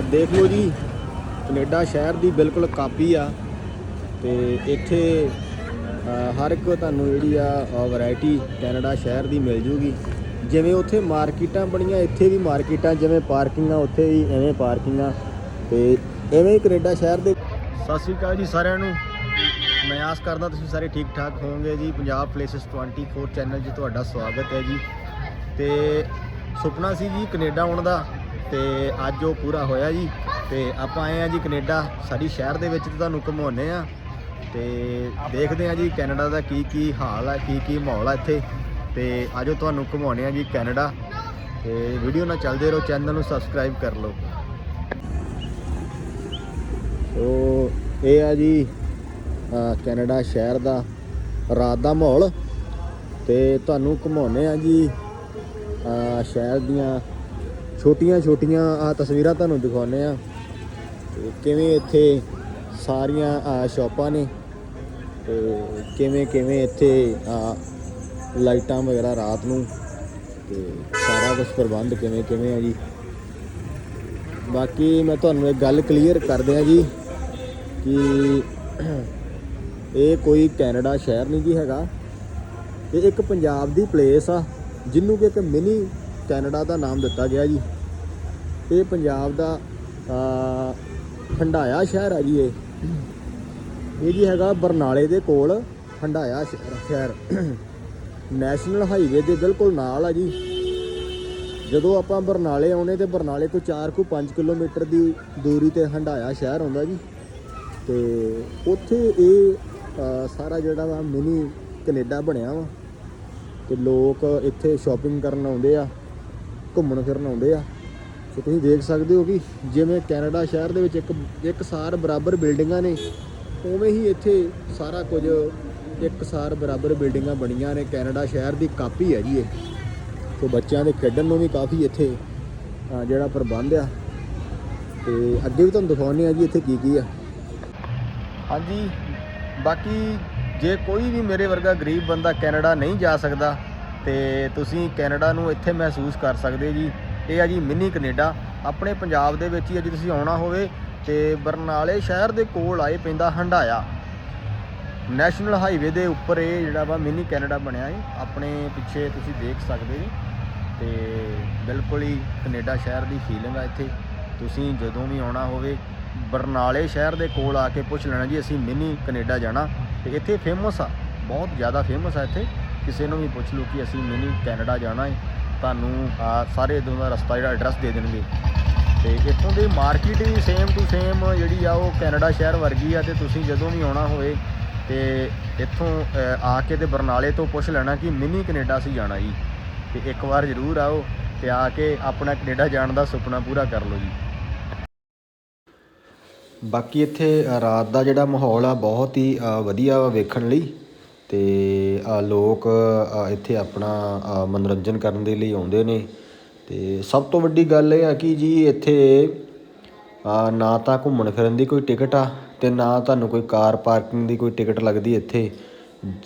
ਆ ਦੇਖ ਲਓ ਜੀ, ਕੈਨੇਡਾ ਸ਼ਹਿਰ ਦੀ ਬਿਲਕੁਲ ਕਾਪੀ ਆ ਤੇ ਇੱਥੇ ਹਰ ਇੱਕ ਤੁਹਾਨੂੰ ਜਿਹੜੀ ਆ ਵੈਰਾਈਟੀ ਕੈਨੇਡਾ ਸ਼ਹਿਰ ਦੀ ਮਿਲ ਜੂਗੀ। ਜਿਵੇਂ ਉੱਥੇ ਮਾਰਕੀਟਾਂ ਬਣੀਆਂ, ਇੱਥੇ ਵੀ ਮਾਰਕੀਟਾਂ, ਜਿਵੇਂ ਪਾਰਕਿੰਗਾਂ, ਉੱਥੇ ਵੀ ਐਵੇਂ ਪਾਰਕਿੰਗਾਂ। ਤੇ ਐਵੇਂ ਹੀ ਕੈਨੇਡਾ ਸ਼ਹਿਰ ਦੇ ਸਤਿ ਸ਼੍ਰੀ ਅਕਾਲ ਜੀ ਸਾਰਿਆਂ ਨੂੰ। ਮੈਂ ਆਸ ਕਰਦਾ ਤੁਸੀਂ ਸਾਰੇ ਠੀਕ ਠਾਕ ਹੋਵੋਗੇ ਜੀ। ਪੰਜਾਬ ਪਲੇਸਸ 24 ਚੈਨਲ 'ਚ ਤੁਹਾਡਾ ਸਵਾਗਤ ਹੈ ਜੀ। ਤੇ ਸੁਪਨਾ ਸੀ ਜੀ ਕੈਨੇਡਾ ਆਉਣ ਦਾ। ਤੇ ਅੱਜ ਉਹ ਪੂਰਾ ਹੋਇਆ ਜੀ। ਤੇ ਆਪਾਂ ਆਏ ਆ ਜੀ ਕੈਨੇਡਾ। ਸਾਡੀ ਸ਼ਹਿਰ ਦੇ ਵਿੱਚ ਤੇ ਤੁਹਾਨੂੰ ਘੁਮਾਉਨੇ ਆ। ਤੇ ਦੇਖਦੇ ਆ ਜੀ ਕੈਨੇਡਾ ਦਾ ਕੀ ਕੀ ਹਾਲ ਹੈ ਕੀ ਕੀ ਮਾਹੌਲ ਆ ਇੱਥੇ। ਤੇ ਆਜੋ ਤੁਹਾਨੂੰ ਘੁਮਾਉਨੇ ਆ ਜੀ ਕੈਨੇਡਾ। ਤੇ ਵੀਡੀਓ ਨਾਲ ਚੱਲਦੇ ਰਹੋ, ਚੈਨਲ ਨੂੰ ਸਬਸਕ੍ਰਾਈਬ ਕਰ ਲਓ। ਸੋ ਇਹ ਆ ਜੀ ਕੈਨੇਡਾ ਸ਼ਹਿਰ ਦਾ ਰਾਤ ਦਾ ਮਾਹੌਲ। ਤੇ ਤੁਹਾਨੂੰ ਘੁਮਾਉਨੇ ਆ ਜੀ ਸ਼ਹਿਰ ਦੀਆਂ ਛੋਟੀਆਂ ਛੋਟੀਆਂ ਆ ਤਸਵੀਰਾਂ ਤੁਹਾਨੂੰ ਦਿਖਾਉਨੇ ਆ ਤੇ ਕਿਵੇਂ ਇੱਥੇ ਸਾਰੀਆਂ ਅ, ਸ਼ਾਪਾਂ ਨੇ। ਤੇ ਕਿਵੇਂ ਕਿਵੇਂ ਇੱਥੇ ਅ, ਲਾਈਟਾਂ ਵਗੈਰਾ ਰਾਤ ਨੂੰ। ਤੇ ਸਾਰਾ ਕੁਝ ਪ੍ਰਬੰਧ ਕਿਵੇਂ ਕਿਵੇਂ ਆ ਜੀ। ਬਾਕੀ ਮੈਂ ਤੁਹਾਨੂੰ ਇੱਕ ਗੱਲ ਕਲੀਅਰ ਕਰ ਦਿਆਂ ਜੀ ਕਿ ਇਹ ਕੋਈ ਕੈਨੇਡਾ ਸ਼ਹਿਰ ਨਹੀਂ ਜੀ ਹੈਗਾ। ਇਹ ਇੱਕ ਪੰਜਾਬ ਦੀ ਪਲੇਸ ਆ ਜਿਹਨੂੰ ਕਿ ਇੱਕ ਮਿਨੀ ਕੈਨੇਡਾ ਦਾ ਨਾਮ ਦਿੱਤਾ ਗਿਆ ਜੀ। ਇਹ ਪੰਜਾਬ ਦਾ ਹੰਡਾਇਆ ਸ਼ਹਿਰ ਆ ਜੀ ਇਹ। ਇਹ ਜੀ ਹੈਗਾ ਬਰਨਾਲੇ ਦੇ ਕੋਲ ਹੰਡਾਇਆ ਸ਼ਹਿਰ। ਨੈਸ਼ਨਲ ਹਾਈਵੇ ਦੇ ਬਿਲਕੁਲ ਨਾਲ ਆ ਜੀ। ਜਦੋਂ ਆਪਾਂ ਬਰਨਾਲੇ ਆਉਨੇ ਤੇ ਬਰਨਾਲੇ ਤੋਂ 4 ਕੁ 5 ਕਿਲੋਮੀਟਰ ਦੀ ਦੂਰੀ ਤੇ ਹੰਡਾਇਆ ਸ਼ਹਿਰ ਆਉਂਦਾ ਜੀ। ਤੇ ਉੱਥੇ ਇਹ ਸਾਰਾ ਜਿਹੜਾ ਵਾ ਮਿਨੀ ਕੈਨੇਡਾ ਬਣਿਆ ਵਾ। ਤੇ ਲੋਕ ਇੱਥੇ ਸ਼ਾਪਿੰਗ ਕਰਨ ਆਉਂਦੇ ਆ। ਘੁੰਮਣ ਫਿਰਨ ਆਉਂਦੇ ਆ। ਸੋ ਤੁਸੀਂ ਦੇਖ ਸਕਦੇ ਹੋ ਕਿ ਜਿਵੇਂ ਕੈਨੇਡਾ ਸ਼ਹਿਰ ਦੇ ਵਿੱਚ ਇੱਕ ਇੱਕ ਸਾਰ ਬਰਾਬਰ ਬਿਲਡਿੰਗਾਂ ਨੇ, ਉਵੇਂ ਹੀ ਇੱਥੇ ਸਾਰਾ ਕੁਝ ਇੱਕ ਸਾਰ ਬਰਾਬਰ ਬਿਲਡਿੰਗਾਂ ਬਣੀਆਂ ਨੇ। ਕੈਨੇਡਾ ਸ਼ਹਿਰ ਦੀ ਕਾਪੀ ਹੈ ਜੀ ਇਹ ਸੋ ਬੱਚਿਆਂ ਦੇ ਖੇਡਣ ਨੂੰ ਵੀ ਕਾਫੀ ਇੱਥੇ ਜਿਹੜਾ ਪ੍ਰਬੰਧ ਆ। ਤੇ ਅੱਗੇ ਵੀ ਤੁਹਾਨੂੰ ਦਿਖਾਉਂਦੇ ਆ ਜੀ ਇੱਥੇ ਕੀ ਕੀ ਆ। ਹਾਂਜੀ, ਬਾਕੀ ਜੇ ਕੋਈ ਵੀ ਮੇਰੇ ਵਰਗਾ ਗਰੀਬ ਬੰਦਾ ਕੈਨੇਡਾ ਨਹੀਂ ਜਾ ਸਕਦਾ ਤੇ ਤੁਸੀਂ ਕੈਨੇਡਾ ਨੂੰ ਇੱਥੇ ਮਹਿਸੂਸ ਕਰ ਸਕਦੇ ਜੀ। ਇਹ ਆ ਜੀ ਮਿੰਨੀ ਕੈਨੇਡਾ। ਆਪਣੇ ਪੰਜਾਬ ਦੇ ਵਿੱਚ ਹੀ ਆ ਜੇ ਤੁਸੀਂ ਆਉਣਾ ਹੋਵੇ ਤੇ ਬਰਨਾਲੇ ਸ਼ਹਿਰ ਦੇ ਕੋਲ ਆਏ ਪੈਂਦਾ ਹੰਡਾਇਆ। ਨੈਸ਼ਨਲ ਹਾਈਵੇ ਦੇ ਉੱਪਰ ਇਹ ਜਿਹੜਾ ਵਾ ਮਿਨੀ ਕੈਨੇਡਾ ਬਣਿਆ ਹੈ ਆਪਣੇ ਪਿੱਛੇ ਤੁਸੀਂ ਦੇਖ ਸਕਦੇ ਜੀ। ਤੇ ਬਿਲਕੁਲ ਹੀ ਕੈਨੇਡਾ ਸ਼ਹਿਰ ਦੀ ਫੀਲਿੰਗ ਆ ਇੱਥੇ। ਤੁਸੀਂ ਜਦੋਂ ਵੀ ਆਉਣਾ ਹੋਵੇ, ਬਰਨਾਲੇ ਸ਼ਹਿਰ ਦੇ ਕੋਲ ਆ ਕੇ ਪੁੱਛ ਲੈਣਾ ਜੀ, ਅਸੀਂ ਮਿੰਨੀ ਕੈਨੇਡਾ ਜਾਣਾ। ਤੇ ਇੱਥੇ ਫੇਮਸ ਆ। ਬਹੁਤ ਜ਼ਿਆਦਾ ਫੇਮਸ ਆ ਇੱਥੇ। ਕਿਸੇ ਨੂੰ ਵੀ ਪੁੱਛ ਲਓ ਕਿ ਅਸੀਂ ਮਿਨੀ ਕੈਨੇਡਾ ਜਾਣਾ ਹੈ ਤੁਹਾਨੂੰ ਸਾਰੇ ਇਦੋਂ ਦਾ ਰਸਤਾ ਜਿਹੜਾ ਐਡਰੈਸ ਦੇ ਦੇਣਗੇ। ਤੇ ਇੱਥੋਂ ਦੀ ਮਾਰਕੀਟ ਵੀ ਸੇਮ ਟੂ ਸੇਮ ਜਿਹੜੀ ਆ ਉਹ ਕੈਨੇਡਾ ਸ਼ਹਿਰ ਵਰਗੀ ਆ ਤੇ ਤੁਸੀਂ ਜਦੋਂ ਵੀ ਆਉਣਾ ਹੋਵੇ ਤੇ ਇੱਥੋਂ ਆ ਕੇ ਤੇ ਬਰਨਾਲੇ ਤੋਂ ਪੁੱਛ ਲੈਣਾ ਕਿ ਮਿਨੀ ਕੈਨੇਡਾ ਅਸੀਂ ਜਾਣਾ ਜੀ। ਤੇ ਇੱਕ ਵਾਰ ਜ਼ਰੂਰ ਆਓ ਤੇ ਆ ਕੇ ਆਪਣਾ ਕੈਨੇਡਾ ਜਾਣ ਦਾ ਸੁਪਨਾ ਪੂਰਾ ਕਰ ਲਓ ਜੀ। ਬਾਕੀ ਇੱਥੇ ਰਾਤ ਦਾ ਜਿਹੜਾ ਮਾਹੌਲ ਆ, ਬਹੁਤ ਹੀ ਵਧੀਆ ਵਾ ਵੇਖਣ ਲਈ। ਅਤੇ ਲੋਕ ਇੱਥੇ ਆਪਣਾ ਮਨੋਰੰਜਨ ਕਰਨ ਦੇ ਲਈ ਆਉਂਦੇ ਨੇ। ਅਤੇ ਸਭ ਤੋਂ ਵੱਡੀ ਗੱਲ ਇਹ ਆ ਕਿ ਜੀ ਇੱਥੇ ਨਾ ਤਾਂ ਘੁੰਮਣ ਫਿਰਨ ਦੀ ਕੋਈ ਟਿਕਟ ਆ ਅਤੇ ਨਾ ਤੁਹਾਨੂੰ ਕੋਈ ਕਾਰ ਪਾਰਕਿੰਗ ਦੀ ਕੋਈ ਟਿਕਟ ਲੱਗਦੀ ਇੱਥੇ।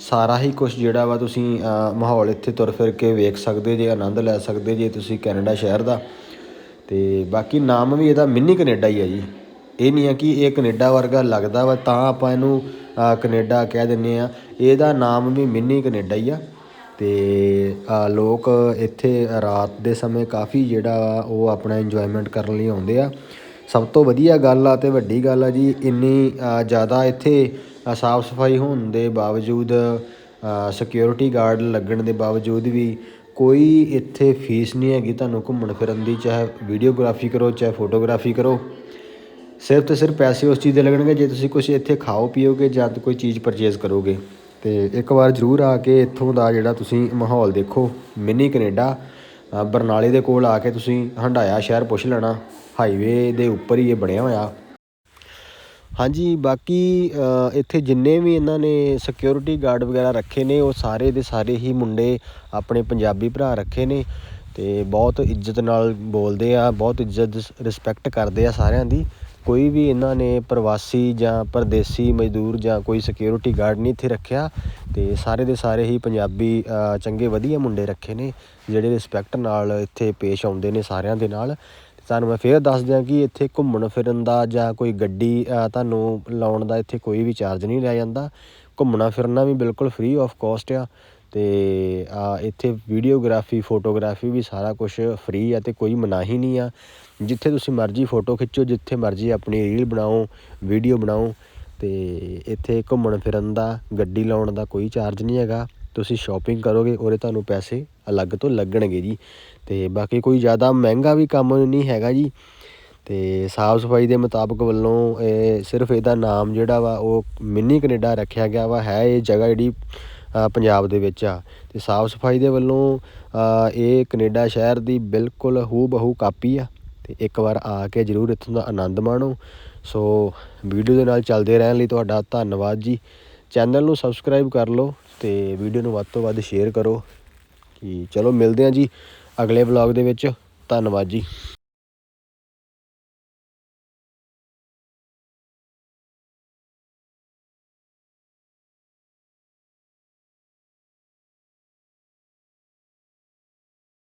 ਸਾਰਾ ਹੀ ਕੁਛ ਜਿਹੜਾ ਵਾ ਤੁਸੀਂ ਮਾਹੌਲ ਇੱਥੇ ਤੁਰ ਫਿਰ ਕੇ ਵੇਖ ਸਕਦੇ ਜੇ ਆਨੰਦ ਲੈ ਸਕਦੇ ਜੇ ਤੁਸੀਂ ਕੈਨੇਡਾ ਸ਼ਹਿਰ ਦਾ। ਅਤੇ ਬਾਕੀ ਨਾਮ ਵੀ ਇਹਦਾ ਮਿੰਨੀ ਕੈਨੇਡਾ ਹੀ ਹੈ ਜੀ। ਇਹ ਨਹੀਂ ਹੈ ਕਿ ਇਹ ਕੈਨੇਡਾ ਵਰਗਾ ਲੱਗਦਾ ਵਾ ਤਾਂ ਆਪਾਂ ਇਹਨੂੰ ਅ, ਕੈਨੇਡਾ ਕਹਿ ਦਿੰਦੇ ਹਾਂ ਇਹਦਾ ਨਾਮ ਵੀ ਮਿੰਨੀ ਕਨੇਡਾ ਹੀ ਆ ਅਤੇ ਲੋਕ ਇੱਥੇ ਰਾਤ ਦੇ ਸਮੇਂ ਕਾਫੀ ਜਿਹੜਾ ਵਾ ਉਹ ਆਪਣਾ ਇੰਜੋਇਮੈਂਟ ਕਰਨ ਲਈ ਆਉਂਦੇ ਆ। ਸਭ ਤੋਂ ਵਧੀਆ ਗੱਲ ਆ ਅਤੇ ਵੱਡੀ ਗੱਲ ਆ ਜੀ, ਇੰਨੀ ਜ਼ਿਆਦਾ ਇੱਥੇ ਸਾਫ਼ ਸਫ਼ਾਈ ਹੋਣ ਦੇ ਬਾਵਜੂਦ ਸਿਕਿਉਰਿਟੀ ਗਾਰਡ ਲੱਗਣ ਦੇ ਬਾਵਜੂਦ ਵੀ ਕੋਈ ਇੱਥੇ ਫੀਸ ਨਹੀਂ ਹੈਗੀ ਤੁਹਾਨੂੰ ਘੁੰਮਣ ਫਿਰਨ ਦੀ, ਚਾਹੇ ਵੀਡੀਓਗ੍ਰਾਫੀ ਕਰੋ, ਚਾਹੇ ਫੋਟੋਗ੍ਰਾਫੀ ਕਰੋ। ਸਿਰਫ ਤੇ ਸਿਰਫ ਪੈਸੇ ਉਸ ਚੀਜ਼ ਦੇ ਲੱਗਣਗੇ, ਜੇ ਤੁਸੀਂ ਕੁਝ ਇੱਥੇ ਖਾਓ ਪੀਓਗੇ ਜਾਂ ਤਾਂ ਕੋਈ ਚੀਜ਼ ਪਰਚੇਜ਼ ਕਰੋਗੇ। ਤੇ ਇੱਕ ਵਾਰ ਜ਼ਰੂਰ ਆ ਕੇ ਇੱਥੋਂ ਦਾ ਜਿਹੜਾ ਤੁਸੀਂ ਮਾਹੌਲ ਦੇਖੋ, ਮਿੰਨੀ ਕੈਨੇਡਾ ਬਰਨਾਲੇ ਦੇ ਕੋਲ ਆ ਕੇ ਤੁਸੀਂ ਹੰਡਾਇਆ ਸ਼ਹਿਰ ਪੁੱਛ ਲੈਣਾ, ਹਾਈਵੇ ਦੇ ਉੱਪਰ ਹੀ ਇਹ ਬਣਿਆ ਹੋਇਆ। ਹਾਂਜੀ, ਬਾਕੀ ਇੱਥੇ ਜਿੰਨੇ ਵੀ ਇਹਨਾਂ ਨੇ ਸਿਕਿਉਰਿਟੀ ਗਾਰਡ ਵਗੈਰਾ ਰੱਖੇ ਨੇ, ਉਹ ਸਾਰੇ ਦੇ ਸਾਰੇ ਹੀ ਮੁੰਡੇ ਆਪਣੇ ਪੰਜਾਬੀ ਭਰਾ ਰੱਖੇ ਨੇ ਤੇ ਬਹੁਤ ਇੱਜ਼ਤ ਨਾਲ ਬੋਲਦੇ ਆ, ਬਹੁਤ ਇੱਜ਼ਤ ਰਿਸਪੈਕਟ ਕਰਦੇ ਆ ਸਾਰਿਆਂ ਦੀ। ਕੋਈ ਵੀ ਇਹਨਾਂ ਨੇ ਪ੍ਰਵਾਸੀ ਜਾਂ ਪਰਦੇਸੀ ਮਜ਼ਦੂਰ ਜਾਂ ਕੋਈ ਸਿਕਿਉਰਿਟੀ ਗਾਰਡ ਨਹੀਂ ਇੱਥੇ ਰੱਖਿਆ ਅਤੇ ਸਾਰੇ ਦੇ ਸਾਰੇ ਹੀ ਪੰਜਾਬੀ ਚੰਗੇ ਵਧੀਆ ਮੁੰਡੇ ਰੱਖੇ ਨੇ, ਜਿਹੜੇ ਰਿਸਪੈਕਟ ਨਾਲ ਇੱਥੇ ਪੇਸ਼ ਆਉਂਦੇ ਨੇ ਸਾਰਿਆਂ ਦੇ ਨਾਲ। ਤੁਹਾਨੂੰ ਮੈਂ ਫਿਰ ਦੱਸ ਦਿਆਂ ਕਿ ਇੱਥੇ ਘੁੰਮਣ ਫਿਰਨ ਦਾ ਜਾਂ ਕੋਈ ਗੱਡੀ ਤੁਹਾਨੂੰ ਲਾਉਣ ਦਾ ਇੱਥੇ ਕੋਈ ਵੀ ਚਾਰਜ ਨਹੀਂ ਲਿਆ ਜਾਂਦਾ। ਘੁੰਮਣਾ ਫਿਰਨਾ ਵੀ ਬਿਲਕੁਲ ਫ੍ਰੀ ਆਫ ਕੋਸਟ ਆ। ਅਤੇ ਇੱਥੇ ਵੀਡੀਓਗ੍ਰਾਫੀ ਫੋਟੋਗ੍ਰਾਫੀ ਵੀ ਸਾਰਾ ਕੁਛ ਫਰੀ ਆ ਅਤੇ ਕੋਈ ਮਨਾਹੀ ਨਹੀਂ ਆ। ਜਿੱਥੇ ਤੁਸੀਂ ਮਰਜ਼ੀ ਫੋਟੋ ਖਿੱਚੋ, ਜਿੱਥੇ ਮਰਜ਼ੀ ਆਪਣੀ ਰੀਲ ਬਣਾਓ ਵੀਡੀਓ ਬਣਾਓ ਅਤੇ ਇੱਥੇ ਘੁੰਮਣ ਫਿਰਨ ਦਾ, ਗੱਡੀ ਲਾਉਣ ਦਾ ਕੋਈ ਚਾਰਜ ਨਹੀਂ ਹੈਗਾ। ਤੁਸੀਂ ਸ਼ੋਪਿੰਗ ਕਰੋਗੇ, ਉਰੇ ਤੁਹਾਨੂੰ ਪੈਸੇ ਅਲੱਗ ਤੋਂ ਲੱਗਣਗੇ ਜੀ। ਅਤੇ ਬਾਕੀ ਕੋਈ ਜ਼ਿਆਦਾ ਮਹਿੰਗਾ ਵੀ ਕੰਮ ਨਹੀਂ ਹੈਗਾ ਜੀ। ਅਤੇ ਸਾਫ਼ ਸਫ਼ਾਈ ਦੇ ਮੁਤਾਬਕ ਵੱਲੋਂ ਇਹ ਸਿਰਫ ਇਹਦਾ ਨਾਮ ਜਿਹੜਾ ਵਾ, ਉਹ ਮਿੰਨੀ ਕਨੇਡਾ ਰੱਖਿਆ ਗਿਆ ਵਾ। ਹੈ ਇਹ ਜਗ੍ਹਾ ਜਿਹੜੀ ਪੰਜਾਬ ਦੇ ਵਿੱਚ ਆ। ਅਤੇ ਸਾਫ਼ ਸਫ਼ਾਈ ਦੇ ਵੱਲੋਂ ਇਹ ਕਨੇਡਾ ਸ਼ਹਿਰ ਦੀ ਬਿਲਕੁਲ ਹੂ ਬਹੂ ਕਾਪੀ ਆ। ਅਤੇ ਇੱਕ ਵਾਰ ਆ ਕੇ ਜ਼ਰੂਰ ਇੱਥੋਂ ਦਾ ਆਨੰਦ ਮਾਣੋ। ਸੋ ਵੀਡੀਓ ਦੇ ਨਾਲ ਚੱਲਦੇ ਰਹਿਣ ਲਈ ਤੁਹਾਡਾ ਧੰਨਵਾਦ ਜੀ। ਚੈਨਲ ਨੂੰ ਸਬਸਕ੍ਰਾਈਬ ਕਰ ਲਓ ਅਤੇ ਵੀਡੀਓ ਨੂੰ ਵੱਧ ਤੋਂ ਵੱਧ ਸ਼ੇਅਰ ਕਰੋ। ਕਿ ਚਲੋ ਮਿਲਦੇ ਹਾਂ ਜੀ ਅਗਲੇ ਵਲੌਗ ਦੇ ਵਿੱਚ। ਧੰਨਵਾਦ ਜੀ।